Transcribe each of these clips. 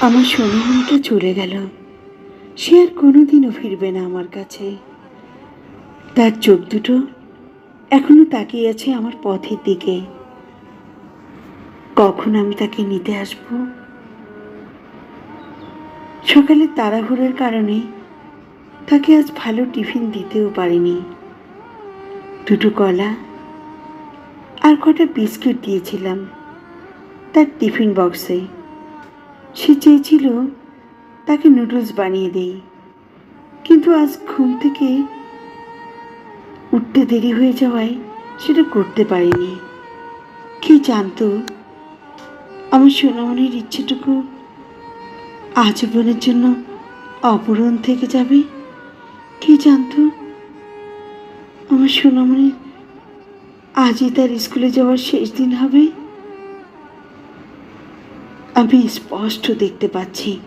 আমার সোনামণিটা চলে গেল। সে আর কোনোদিনও ফিরবে না আমার কাছে। তার চোখ দুটো এখনও তাকিয়ে আছে আমার পথের দিকে। কখন আমি তাকে নিতে আসব? সকালে তাড়াহুড়োর কারণে তাকে আজ ভালো টিফিন দিতেও পারিনি। দুটো কলা আর কটা বিস্কুট দিয়েছিলাম তার টিফিন বক্সে। সে চেয়েছিল তাকে নুডলস বানিয়ে দেই, কিন্তু আজ ঘুম থেকে উঠতে দেরি হয়ে যাওয়ায় সেটা করতে পারিনি। কি জানতো আমার সোনামণির ইচ্ছেটুকু আজীবনের জন্য অপূরণ থেকে যাবে? কি জানতো আমার সোনামণির আজই তার স্কুলে যাওয়ার শেষ দিন হবে। আমি স্পষ্ট দেখতে পাচ্ছি,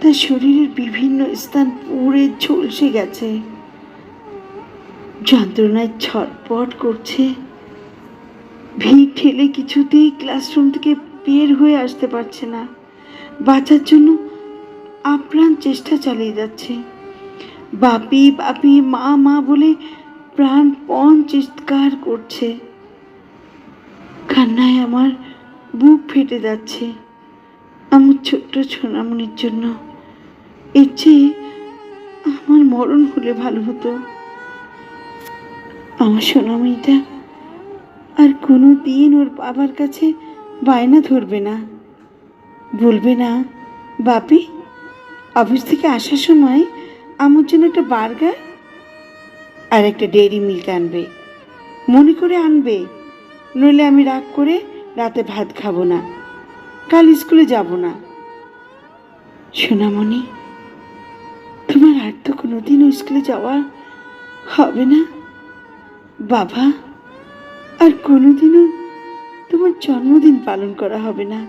তার শরীরের বিভিন্ন স্থান পুড়ে ঝলসে গেছে। যন্ত্রণায় ছটপট করছে। ভিড় ঠেলে কিছুতেই ক্লাসরুম থেকে বের হয়ে আসতে পারছে না। বাঁচার জন্য আপ্রাণ চেষ্টা চালিয়ে যাচ্ছে। বাপি বাপি, মা মা বলে প্রাণপণ চিৎকার করছে। কান্নায় আমার বুক ফেটে যাচ্ছে। আমার ছোট্ট সোনামণির জন্য এর চেয়ে আমার মরণ হলে ভালো হতো। আমার সোনামণিটা আর কোনো দিন ওর বাবার কাছে বায়না ধরবে না। বলবে না, বাপি, অফিস থেকে আসার সময় আমার জন্য একটা বার্গার আর একটা ডেইরি মিল্ক আনবে। মনে করে আনবে। নইলে আমি রাগ করে রাতে ভাত খাব না। কাল স্কুলে যাব না। সোনামণি, তোমার আর তো কোনোদিনও স্কুলে যাওয়া হবে না। বাবা, আর কোনোদিনও তোমার জন্মদিন পালন করা হবে না।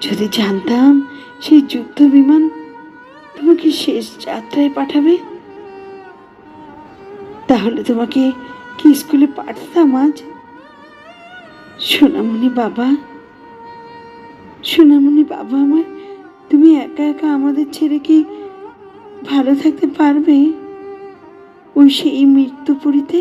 যদি জানতাম সেই যুদ্ধ বিমান তোমাকে শেষ যাত্রায় পাঠাবে, তাহলে তোমাকে কি স্কুলে পাঠাতাম আজ? সোনামণি বাবা সোনামণি বাবা আমার তুমি একা একা আমাদের ছেড়ে কি ভালো থাকতে পারবে? ওই সেই মৃত্যুপুরীতে